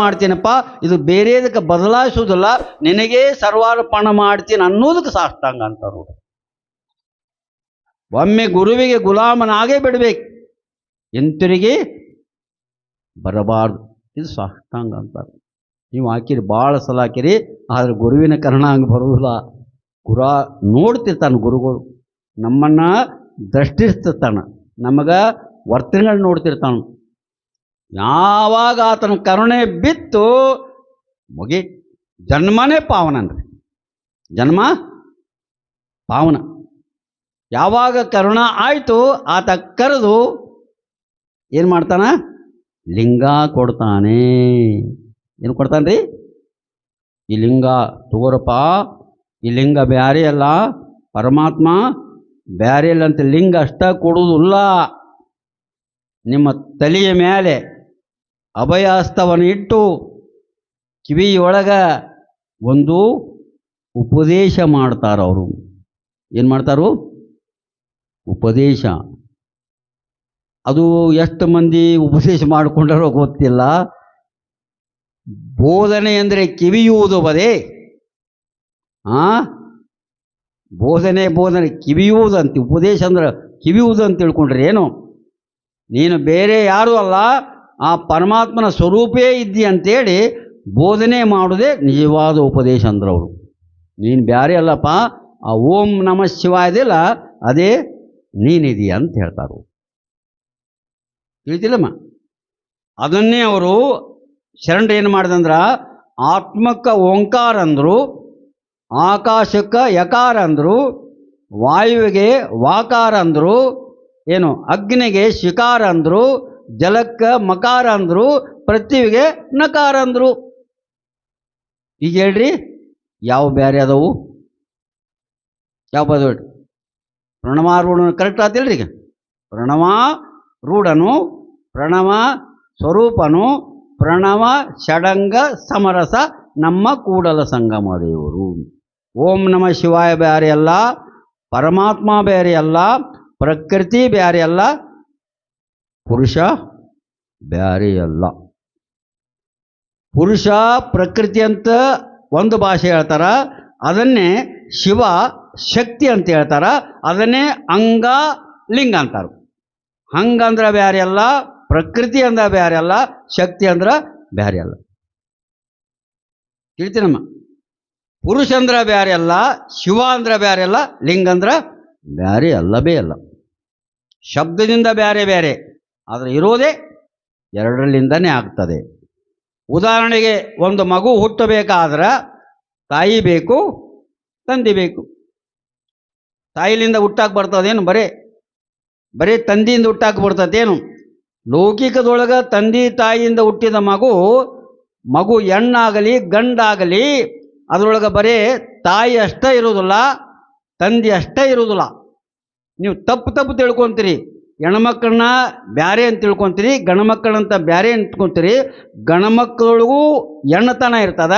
ಮಾಡ್ತೀನಪ್ಪ, ಇದು ಬೇರೆದಕ್ಕೆ ಬದಲಾಯಿಸುವುದಿಲ್ಲ, ನಿನಗೇ ಸರ್ವಾರ್ಪಣ ಮಾಡ್ತೀನಿ ಅನ್ನೋದಕ್ಕೆ ಸಾಷ್ಟಾಂಗ ಅಂತಾರ ಒಮ್ಮೆ ಗುರುವಿಗೆ ಗುಲಾಮನಾಗೇ ಬಿಡಬೇಕು, ಎಂತರಿಗೆ? ಬರಬಾರ್ದು, ಇದು ಸಾಷ್ಟಾಂಗ ಅಂತಾರೆ. ನೀವು ಹಾಕಿರಿ, ಭಾಳ ಸಲ ಹಾಕಿರಿ, ಆದ್ರೆ ಗುರುವಿನ ಕರ್ಣ ಹಂಗೆ ಬರುವುದಿಲ್ಲ. ಗುರ ನೋಡ್ತಿರ್ತಾನೆ ಗುರುಗಳು, ನಮ್ಮನ್ನು ದೃಷ್ಟಿಸ್ತಿರ್ತಾನ ನಮಗೆ ವರ್ತನೆಗಳು ನೋಡ್ತಿರ್ತಾನ. ಯಾವಾಗ ಆತನ ಕರುಣೆ ಬಿತ್ತು ಮುಗಿ ಜನ್ಮನೇ ಪಾವನನ್ರಿ ಜನ್ಮ ಪಾವನ. ಯಾವಾಗ ಕರುಣ ಆಯಿತು ಆತ ಕರೆದು ಏನು ಮಾಡ್ತಾನ? ಲಿಂಗ ಕೊಡ್ತಾನೆ. ಏನು ಕೊಡ್ತಾನ್ರಿ? ಈ ಲಿಂಗ ತೋರಪ್ಪ, ಈ ಲಿಂಗ ಬ್ಯಾರೆ ಅಲ್ಲ, ಪರಮಾತ್ಮ ಬ್ಯಾರೆ ಇಲ್ಲ ಅಂತ ಲಿಂಗ ಅಷ್ಟ ಕೊಡುವುದಿಲ್ಲ. ನಿಮ್ಮ ತಲೆಯ ಮೇಲೆ ಅಭಯಹಸ್ತವನ್ನು ಇಟ್ಟು ಕಿವಿಯೊಳಗ ಒಂದು ಉಪದೇಶ ಅವರು. ಏನು ಮಾಡ್ತಾರು? ಉಪದೇಶ. ಅದು ಎಷ್ಟು ಮಂದಿ ಉಪದೇಶ ಮಾಡಿಕೊಂಡಾರೋ ಗೊತ್ತಿಲ್ಲ. ಬೋಧನೆ ಅಂದರೆ ಕಿವಿಯುವುದು ಬದೇ ಆ? ಬೋಧನೆ ಬೋಧನೆ ಕಿವಿಯುವುದಂತೆ ಉಪದೇಶ ಅಂದ್ರೆ ಕಿವಿಯುವುದು ಅಂತ ತಿಳ್ಕೊಂಡ್ರೆ ಏನು ನೀನು ಬೇರೆ ಯಾರೂ ಅಲ್ಲ. ಆ ಪರಮಾತ್ಮನ ಸ್ವರೂಪೇ ಇದ್ದಿ ಅಂತೇಳಿ ಬೋಧನೆ ಮಾಡೋದೇ ನಿಜವಾದ ಉಪದೇಶ ಅಂದ್ರೆ ಅವರು. ನೀನು ಬ್ಯಾರೆ ಅಲ್ಲಪ್ಪ, ಆ ಓಂ ನಮ ಶಿವಾಯದಿಲ್ಲ ಅದೇ ನೀನಿದೀಯ ಅಂತ ಹೇಳ್ತಾರೆ ತಿಳಿತಿಲ್ಲಮ್ಮ? ಅದನ್ನೇ ಅವರು ಶರಣ್ರು ಏನು ಮಾಡಿದಂದ್ರ ಆತ್ಮಕ್ಕ ಓಂಕಾರ ಅಂದರು, ಆಕಾಶಕ್ಕ ಯಕಾರ ಅಂದರು, ವಾಯುವಿಗೆ ವಾಕಾರ ಅಂದರು, ಏನು ಅಗ್ನಿಗೆ ಶಿಕಾರ ಅಂದರು ಜಲಕ್ಕೆ ಮಕಾರ ಅಂದರು, ಪೃಥ್ವಿಗೆ ನಕಾರ ಅಂದರು. ಈಗ ಹೇಳ್ರಿ, ಯಾವ ಬೇರೆ ಅದಾವು? ಯಾವ ಪದ ಹೇಳ್ರಿ? ಪ್ರಣವಾರೂಢ ಕರೆಕ್ಟ್ ಆತಿಲ್ರಿ ಈಗ. ಪ್ರಣವ ರೂಢನು, ಪ್ರಣವ ಸ್ವರೂಪನು, ಪ್ರಣವ ಷಡಂಗ ಸಮರಸ ನಮ್ಮ ಕೂಡಲ ಸಂಗಮ ದೇವರು ಓಂ ನಮ ಶಿವಾಯ ಬ್ಯಾರೆ ಅಲ್ಲ, ಪರಮಾತ್ಮ ಬೇರೆ ಅಲ್ಲ, ಪ್ರಕೃತಿ ಬ್ಯಾರೆ ಅಲ್ಲ ಪುರುಷ ಬ್ಯಾರೆ ಅಲ್ಲ. ಪುರುಷ ಪ್ರಕೃತಿ ಅಂತ ಒಂದು ಭಾಷೆ ಹೇಳ್ತಾರ. ಅದನ್ನೇ ಶಿವ ಶಕ್ತಿ ಅಂತ ಹೇಳ್ತಾರ. ಅದನ್ನೇ ಅಂಗ ಲಿಂಗ ಅಂತಾರ. ಹಂಗಂದ್ರೆ ಬ್ಯಾರೆ ಅಲ್ಲ, ಪ್ರಕೃತಿ ಅಂದ್ರೆ ಬ್ಯಾರೆ ಅಲ್ಲ, ಶಕ್ತಿ ಅಂದ್ರೆ ಬ್ಯಾರೆ ಅಲ್ಲ. ತಿಳಿತೀನಮ್ಮ ಪುರುಷ ಅಂದ್ರೆ ಬ್ಯಾರೆ ಅಲ್ಲ, ಶಿವ ಅಂದ್ರೆ ಬ್ಯಾರೆ ಅಲ್ಲ, ಲಿಂಗ ಬ್ಯಾರಿ ಬ್ಯಾರೆ ಅಲ್ಲವೇ ಅಲ್ಲ. ಶಬ್ದದಿಂದ ಬ್ಯಾರೆ ಬ್ಯಾರೆ. ಆದರೆ ಇರೋದೇ ಎರಡರಲ್ಲಿಂದನೇ ಆಗ್ತದೆ. ಉದಾಹರಣೆಗೆ ಒಂದು ಮಗು ಹುಟ್ಟಬೇಕಾದ್ರೆ ತಾಯಿ ಬೇಕು, ತಂದೆ ಬೇಕು. ತಾಯಿಲಿಂದ ಹುಟ್ಟಾಕ್ ಬರ್ತದೇನು? ಬರೇ, ಬರೀ ತಂದಿಯಿಂದ ಹುಟ್ಟಾಕ್ ಬರ್ತದೇನು? ಲೌಕಿಕದೊಳಗೆ ತಂದೆ ತಾಯಿಯಿಂದ ಹುಟ್ಟಿದ ಮಗು ಮಗು ಹೆಣ್ಣಾಗಲಿ, ಗಂಡಾಗಲಿ, ಅದರೊಳಗೆ ಬರೀ ತಾಯಿ ಅಷ್ಟೇ ಇರೋದಿಲ್ಲ ತಂದೆ ಅಷ್ಟೇ ಇರೋದಿಲ್ಲ ನೀವು ತಪ್ಪು ತಪ್ಪು ತಿಳ್ಕೊಂತೀರಿ. ಹೆಣ್ಮಕ್ಳನ್ನ ಬ್ಯಾರೆ ಅಂತ ತಿಳ್ಕೊಂತೀರಿ ಗಣಮಕ್ಕಳಂತ ಬ್ಯಾರೆ ಅಂತ ತಿಳ್ಕೊಂತೀರಿ ಗಣಮಕ್ಕಳೊಳಗೂ ಹೆಣ್ಣತನ ಇರ್ತದ,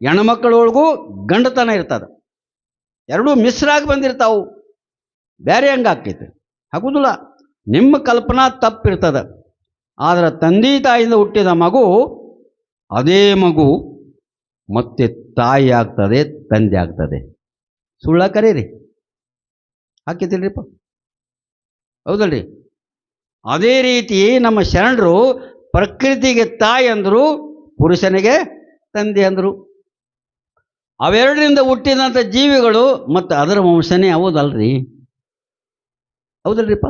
ಹೆಣ್ಮಕ್ಳೊಳಗೂ ಗಂಡತನ ಇರ್ತದ. ಎರಡೂ ಮಿಶ್ರಾಗಿ ಬಂದಿರ್ತಾವು. ಬೇರೆ ಹಂಗಾಕೈತೆ? ಹಾಕುದಿಲ್ಲ ನಿಮ್ಮ ಕಲ್ಪನಾ ತಪ್ಪಿರ್ತದ ಆದರೆ ತಂದೆ ತಾಯಿಯಿಂದ ಹುಟ್ಟಿದ ಮಗು ಅದೇ ಮಗು ಮತ್ತೆ ತಾಯಿ ಆಗ್ತದೆ, ತಂದೆ ಆಗ್ತದೆ. ಸುಳ್ಳ ಕರೀರಿ. ಹಾಕಿತಿಲ್ರಿಪ್ಪ ಹೌದಲ್ರಿ? ಅದೇ ರೀತಿ ನಮ್ಮ ಶರಣರು ಪ್ರಕೃತಿಗೆ ತಾಯಿ ಅಂದರು, ಪುರುಷನಿಗೆ ತಂದೆ ಅಂದರು. ಅವೆರಡರಿಂದ ಹುಟ್ಟಿದಂಥ ಜೀವಿಗಳು ಮತ್ತು ಅದರ ವಂಶನೇ ಹೌದಲ್ರಿ? ಹೌದಲ್ರಿಪ್ಪ.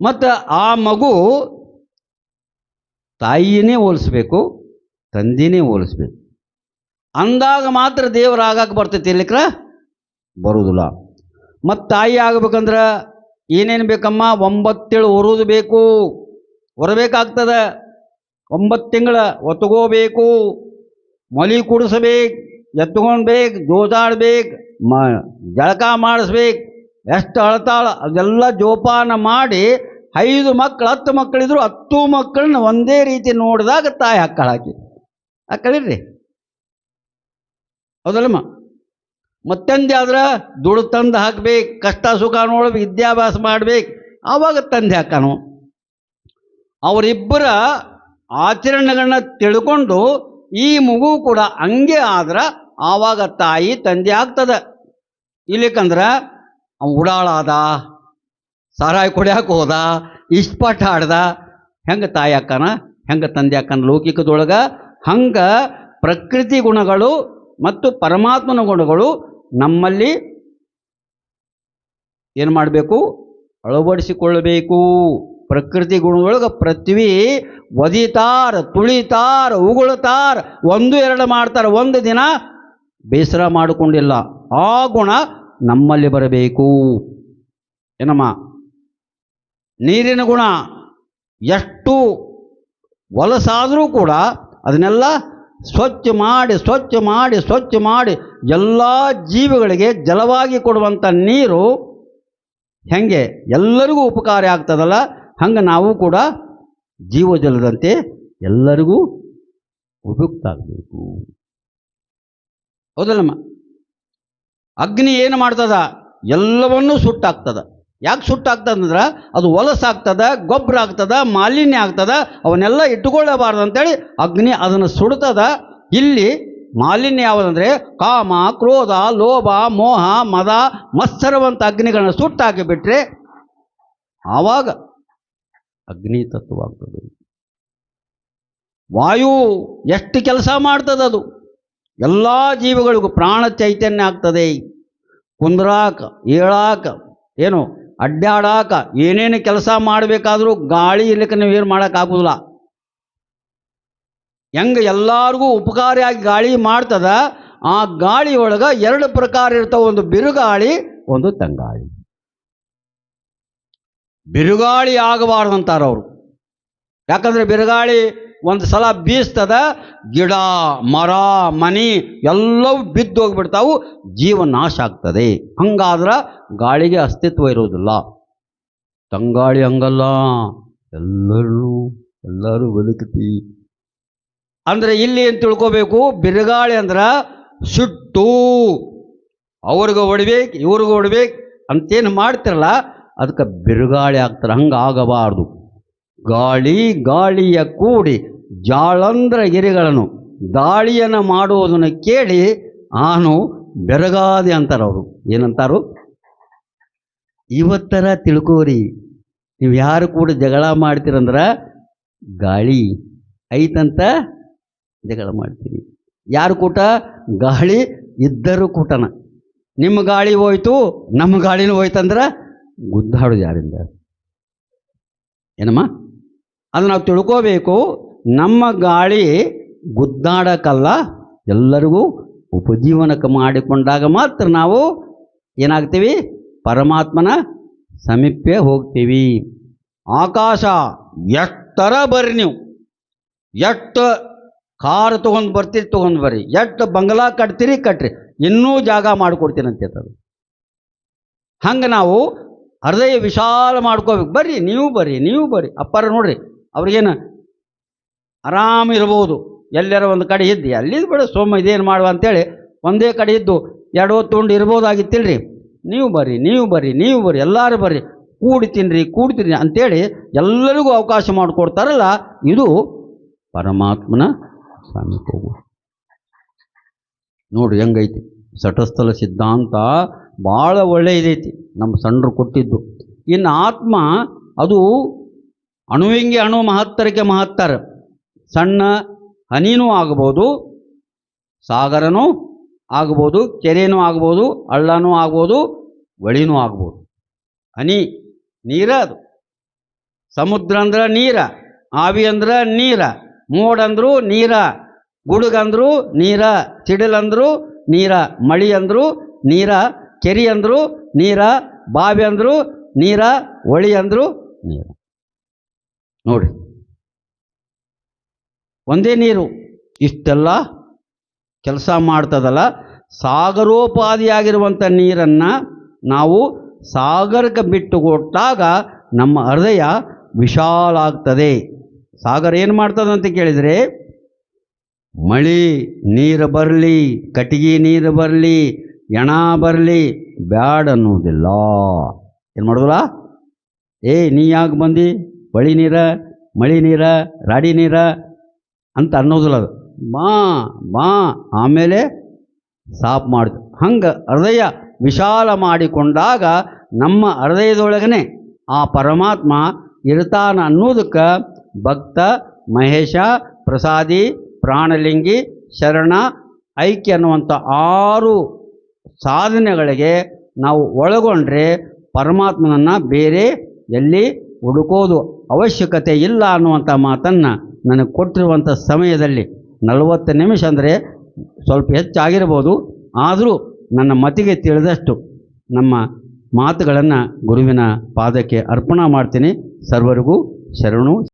ಮತ್ತು ಆ ಮಗು ತಾಯಿಯೇ ಹೋಲಿಸ್ಬೇಕು ತಂದೆಯೇ ಹೋಲಿಸ್ಬೇಕು. ಅಂದಾಗ ಮಾತ್ರ ದೇವರಾಗಕ್ಕೆ ಬರ್ತೈತಿ ಇರ್ಲಿಕ್ರ? ಬರುವುದಿಲ್ಲ ಮತ್ತು ತಾಯಿ ಆಗ್ಬೇಕಂದ್ರೆ ಏನೇನು ಬೇಕಮ್ಮ? ಒಂಬತ್ತೇಳು ಹೊರದು ಬೇಕು. ಹೊರಬೇಕಾಗ್ತದ ಒಂಬತ್ತು ತಿಂಗಳ ಒತ್ತುಗೋಬೇಕು ಮಲಿ ಕುಡಿಸ್ಬೇಕು ಎತ್ಕೊಳ್ಬೇಕು ಜೋತಾಡ್ಬೇಕು, ಮ, ಜಳಕ ಮಾಡಿಸ್ಬೇಕು. ಎಷ್ಟು ಅಳತಾಳ? ಅದೆಲ್ಲ ಜೋಪಾನ ಮಾಡಿ ಐದು ಮಕ್ಕಳು ಹತ್ತು ಮಕ್ಕಳಿದ್ರು ಹತ್ತು ಮಕ್ಕಳನ್ನ ಒಂದೇ ರೀತಿ ನೋಡಿದಾಗ ತಾಯಿ ಹಕ್ಕಳ ಹಾಕಿ ಹಾಕಳಿರ್ರಿ ಹೌದಲ್ಲಮ್ಮ? ಮತ್ತೊಂದು ಯಾವ್ದ್ರ ದುಡ್ಡು ತಂದು ಹಾಕ್ಬೇಕು, ಕಷ್ಟ ಸುಖ ನೋಡ್ಬೇಕು ವಿದ್ಯಾಭ್ಯಾಸ ಮಾಡ್ಬೇಕು ಆವಾಗ ತಂದೆ ಹಾಕಾನು ಅವರಿಬ್ಬರ ಆಚರಣೆಗಳನ್ನ ತಿಳ್ಕೊಂಡು ಈ ಮಗು ಕೂಡ ಹಂಗೆ ಆದ್ರೆ ಆವಾಗ ತಾಯಿ ತಂದೆ ಆಗ್ತದ. ಇಲ್ಲಿಕಂದ್ರೆ ಅವ ಉಡಾಳಾದ ಸಾರಾಯಿ ಕುಡಿಯಾಕ ಹೋದ ಇಷ್ಟಪಟ್ಟು ಆಡ್ದ, ಹೆಂಗೆ ತಾಯಿ ಅಕ್ಕನ ಹೆಂಗೆ ತಂದೆ ಅಕ್ಕನ ಲೌಕಿಕದೊಳಗ, ಹಂಗ ಪ್ರಕೃತಿ ಗುಣಗಳು ಮತ್ತು ಪರಮಾತ್ಮನ ಗುಣಗಳು ನಮ್ಮಲ್ಲಿ ಏನು ಮಾಡಬೇಕು? ಅಳವಡಿಸಿಕೊಳ್ಳಬೇಕು. ಪ್ರಕೃತಿ ಗುಣದೊಳಗೆ ಪೃಥ್ವಿ ಒದಿತಾರ ತುಳಿತಾರ, ಉಗುಳ್ತಾರ, ಒಂದು ಎರಡು ಮಾಡ್ತಾರೆ, ಒಂದು ದಿನ ಬೇಸರ ಮಾಡಿಕೊಂಡಿಲ್ಲ. ಆ ಗುಣ ನಮ್ಮಲ್ಲಿ ಬರಬೇಕು. ಏನಮ್ಮ? ನೀರಿನ ಗುಣ. ಎಷ್ಟು ವಲಸಾದರೂ ಕೂಡ ಅದನ್ನೆಲ್ಲ ಸ್ವಚ್ಛ ಮಾಡಿ ಸ್ವಚ್ಛ ಮಾಡಿ ಸ್ವಚ್ಛ ಮಾಡಿ ಎಲ್ಲ ಜೀವಿಗಳಿಗೆ ಜಲವಾಗಿ ಕೊಡುವಂಥ ನೀರು ಹೆಂಗೆ? ಎಲ್ಲರಿಗೂ ಉಪಕಾರ ಆಗ್ತದಲ್ಲ? ಹಂಗೆ ನಾವು ಕೂಡ ಜೀವಜಲದಂತೆ ಎಲ್ಲರಿಗೂ ಉಪಯುಕ್ತ ಆಗಬೇಕು. ಹೌದಲ್ಲಮ್ಮ? ಅಗ್ನಿ ಏನು ಮಾಡ್ತದ? ಎಲ್ಲವನ್ನೂ ಸುಟ್ಟಾಗ್ತದ. ಯಾಕೆ ಸುಟ್ಟಾಗ್ತದಂದ್ರೆ ಅದು ಹೊಲಸಾಗ್ತದ ಗೊಬ್ಬರ ಆಗ್ತದ, ಮಾಲಿನ್ಯ ಆಗ್ತದ, ಅವನ್ನೆಲ್ಲ ಇಟ್ಟುಕೊಳ್ಳಬಾರ್ದು ಅಂತೇಳಿ ಅಗ್ನಿ ಅದನ್ನು ಸುಡ್ತದ. ಇಲ್ಲಿ ಮಾಲಿನ್ಯ ಯಾವುದಂದ್ರೆ ಕಾಮ, ಕ್ರೋಧ, ಲೋಭ, ಮೋಹ, ಮದ, ಮತ್ಸರವಂತ ಅಗ್ನಿಗಳನ್ನ ಸುಟ್ಟಾಕಿ ಬಿಟ್ರೆ ಆವಾಗ ಅಗ್ನಿ ತತ್ವವಾಗ್ತದೆ. ವಾಯು ಎಷ್ಟು ಕೆಲಸ ಅದು. ಎಲ್ಲ ಜೀವಿಗಳಿಗೂ ಪ್ರಾಣ ಚೈತನ್ಯ ಆಗ್ತದೆ. ಕುಂದ್ರಾಕ, ಏಳಾಕ, ಏನು ಅಡ್ಡಾಡಾಕ ಏನೇನು ಕೆಲಸ ಮಾಡಬೇಕಾದ್ರೂ ಗಾಳಿ ಇರ್ಲಿಕ್ಕೆ ನೀವು ಏನು ಮಾಡೋಕ್ಕಾಗೋದಿಲ್ಲ. ಹೆಂಗೆ ಎಲ್ಲರಿಗೂ ಉಪಕಾರಿಯಾಗಿ ಗಾಳಿ ಮಾಡ್ತದ? ಆ ಗಾಳಿ ಒಳಗೆ ಎರಡು ಪ್ರಕಾರ ಇರ್ತಾವ. ಒಂದು ಬಿರುಗಾಳಿ, ಒಂದು ತಂಗಾಳಿ. ಬಿರುಗಾಳಿ ಆಗಬಾರ್ದು ಅಂತಾರೆ ಅವರು. ಯಾಕಂದ್ರೆ ಬಿರುಗಾಳಿ ಒಂದು ಸಲ ಬೀಸ್ತದ, ಗಿಡ, ಮರ, ಮನಿ ಎಲ್ಲವೂ ಬಿದ್ದು ಹೋಗ್ಬಿಡ್ತಾವು. ಜೀವ ನಾಶ ಆಗ್ತದೆ. ಹಂಗಾದ್ರೆ ಗಾಳಿಗೆ ಅಸ್ತಿತ್ವ ಇರೋದಿಲ್ಲ ತಂಗಾಳಿ ಹಂಗಲ್ಲ. ಎಲ್ಲರೂ ಎಲ್ಲರೂ ಬದುಕತಿ. ಅಂದ್ರೆ ಇಲ್ಲಿ ಏನು ತಿಳ್ಕೋಬೇಕು? ಬಿರುಗಾಳಿ ಅಂದ್ರ ಸುಟ್ಟು. ಅವ್ರಿಗೆ ಹೊಡಿಬೇಕು, ಇವ್ರಿಗೆ ಹೊಡಿಬೇಕು ಅಂತೇನು ಮಾಡ್ತಿರಲ್ಲ ಅದಕ್ಕೆ ಬಿರುಗಾಳಿ ಆಗ್ತಾರೆ ಹಂಗೆ ಆಗಬಾರ್ದು. ಗಾಳಿ, ಗಾಳಿಯ ಕೂಡಿ ಜಾಳಂದ್ರ ಗಿರಿಗಳನ್ನು ಗಾಳಿಯನ್ನು ಮಾಡುವುದನ್ನು ಕೇಳಿ ಆನು ಬೆರಗಾದೆ ಅಂತಾರೆ ಅವರು. ಏನಂತಾರು? ಇವತ್ತರ ತಿಳ್ಕೋರಿ. ನೀವು ಯಾರು ಕೂಡ ಜಗಳ ಮಾಡ್ತೀರಂದ್ರೆ ಗಾಳಿ. ಐತಂತ? ಜಗಳ ಮಾಡ್ತೀವಿ. ಯಾರು ಕೂಟ? ಗಾಳಿ ಇದ್ದರೂ ಕೂಟನ. ನಿಮ್ಮ ಗಾಳಿ ಹೋಯ್ತು, ನಮ್ಮ ಗಾಳಿನೂ ಹೋಯ್ತಂದ್ರೆ ಗುದ್ದಾಡೋದು ಯಾರಿಂದ? ಏನಮ್ಮ? ಅದು ನಾವು ತಿಳ್ಕೋಬೇಕು, ನಮ್ಮ ಗಾಳಿ ಗುದ್ದಾಡಕ್ಕಲ್ಲ ಎಲ್ಲರಿಗೂ ಉಪಜೀವನಕ್ಕೆ ಮಾಡಿಕೊಂಡಾಗ ಮಾತ್ರ ನಾವು ಏನಾಗ್ತೀವಿ? ಪರಮಾತ್ಮನ ಸಮೀಪ್ಯ ಹೋಗ್ತೀವಿ. ಆಕಾಶ ಎಷ್ಟರ ಬರ್ರಿ ನೀವು? ಎಷ್ಟು ಕಾರ್ ತೊಗೊಂಡು ಬರ್ತೀರಿ, ತೊಗೊಂಡು ಬರ್ರಿ. ಎಷ್ಟು ಬಂಗ್ಲಾ ಕಟ್ತೀರಿ, ಕಟ್ರಿ. ಇನ್ನೂ ಜಾಗ ಅಂತ ಹೇಳ್ತಾರೆ. ಹಂಗೆ ನಾವು ಹೃದಯ ವಿಶಾಲ ಮಾಡ್ಕೋಬೇಕು. ಬರ್ರಿ, ನೀವು ಬರ್ರಿ ನೀವು ಬರ್ರಿ. ಅಪ್ಪರ ನೋಡ್ರಿ, ಅವ್ರಿಗೇನು ಆರಾಮ ಇರ್ಬೋದು. ಎಲ್ಲರ ಒಂದು ಕಡೆ ಇದ್ದು ಎಲ್ಲಿದ್ದು ಬಿಡು, ಸೋಮ ಇದೇನು ಮಾಡುವ ಅಂತೇಳಿ ಒಂದೇ ಕಡೆ ಇದ್ದು, ಎರಡು ಹೊತ್ತು ಉಂಡು ಇರ್ಬೋದಾಗಿತ್ತಿಲ್ರಿ. ನೀವು ಬರ್ರಿ ನೀವು ಬರ್ರಿ ನೀವು ಬರ್ರಿ, ಎಲ್ಲರೂ ಬರ್ರಿ. ಕೂಡಿ ತಿನ್ರಿ ಕೂಡಿ ತಿನ್ರಿ ಅಂತೇಳಿ ಎಲ್ಲರಿಗೂ ಅವಕಾಶ ಮಾಡಿಕೊಡ್ತಾರಲ್ಲ, ಇದು ಪರಮಾತ್ಮನ ಸಮೀಪ ಹೋಗು. ನೋಡ್ರಿ ಹೆಂಗೈತಿ. ಸಟಸ್ಥಲ ಸಿದ್ಧಾಂತ ಭಾಳ ಒಳ್ಳೆಯದೈತಿ ನಮ್ಮ ಸಣ್ಣರು ಕೊಟ್ಟಿದ್ದು. ಇನ್ನು ಆತ್ಮ ಅದು ಅಣುವಿಂಗೆ ಅಣು ಮಹತ್ತರಕ್ಕೆ ಮಹತ್ತರ. ಸಣ್ಣ ಹನಿನೂ ಆಗ್ಬೋದು, ಸಾಗರನೂ ಆಗ್ಬೋದು, ಕೆರೆನೂ ಆಗ್ಬೋದು, ಹಳ್ಳನೂ ಆಗ್ಬೋದು ಒಳಿನೂ ಆಗ್ಬೋದು. ಹನಿ ನೀರ ಅದು. ಸಮುದ್ರ ಅಂದ್ರೆ ನೀರ, ಆವಿ ಅಂದ್ರೆ ನೀರ, ಮೋಡ ಅಂದರೂ ನೀರ. ಗುಡುಗಂದ್ರು, ನೀರ ಸಿಡಿಲಂದ್ರು ನೀರ ಮಳಿ ಅಂದ್ರು ನೀರ ಕೆರಿ ಅಂದ್ರು ನೀರ ಬಾವಿ ಅಂದ್ರು ನೀರ ಹೊಳಿ ಅಂದ್ರು ನೀರ. ನೋಡಿ. ಒಂದೇ ನೀರು, ಇಷ್ಟೆಲ್ಲ ಕೆಲಸ ಮಾಡ್ತದಲ್ಲ ಸಾಗರೋಪಾದಿಯಾಗಿರುವಂಥ ನೀರನ್ನು ನಾವು ಸಾಗರಕ್ಕೆ ಬಿಟ್ಟು ಕೊಟ್ಟಾಗ ನಮ್ಮ ಹೃದಯ ವಿಶಾಲ ಆಗ್ತದೆ. ಸಾಗರ ಏನು ಮಾಡ್ತದಂತ ಕೇಳಿದರೆ ಮಳಿ ನೀರು ಬರಲಿ, ಕಟ್ಟಿಗೆ ನೀರು ಬರಲಿ, ಎಣ ಬರಲಿ, ಬ್ಯಾಡ ಅನ್ನೋದಿಲ್ಲ ಏನು ಮಾಡೋದಿಲ್ಲ? ಏ, ನೀ ಯಾಕೆ ಬಂದು? ಬಳಿ ನೀರ, ಮಳೆ ನೀರ, ರಾಡಿ ನೀರ ಅಂತ ಅನ್ನೋದಿಲ್ಲ ಅದು. ಬಾ ಬಾ, ಆಮೇಲೆ ಸಾಪ್ ಮಾಡಿತು ಹಂಗೆ ಹೃದಯ ವಿಶಾಲ ಮಾಡಿಕೊಂಡಾಗ ನಮ್ಮ ಹೃದಯದೊಳಗನೆ ಆ ಪರಮಾತ್ಮ ಇರ್ತಾನ ಅನ್ನೋದಕ್ಕೆ ಭಕ್ತ, ಮಹೇಶ, ಪ್ರಸಾದಿ ಪ್ರಾಣಲಿಂಗಿ, ಶರಣ, ಐಕ್ಯ ಅನ್ನುವಂಥ ಆರು ಸಾಧನೆಗಳಿಗೆ ನಾವು ಒಳಗೊಂಡ್ರೆ ಪರಮಾತ್ಮನನ್ನು ಬೇರೆ ಎಲ್ಲಿ ಹುಡುಕೋದು ಅವಶ್ಯಕತೆ ಇಲ್ಲ ಅನ್ನುವಂಥ ಮಾತನ್ನು ನನಗೆ ಕೊಟ್ಟಿರುವಂಥ ಸಮಯದಲ್ಲಿ ನಲವತ್ತು ನಿಮಿಷ ಅಂದರೆ ಸ್ವಲ್ಪ ಹೆಚ್ಚಾಗಿರ್ಬೋದು. ಆದರೂ ನನ್ನ ಮತಿಗೆ ತಿಳಿದಷ್ಟು ನಮ್ಮ ಮಾತುಗಳನ್ನು ಗುರುವಿನ ಪಾದಕ್ಕೆ ಅರ್ಪಣಾ ಮಾಡ್ತೀನಿ. ಸರ್ವರಿಗೂ ಶರಣು.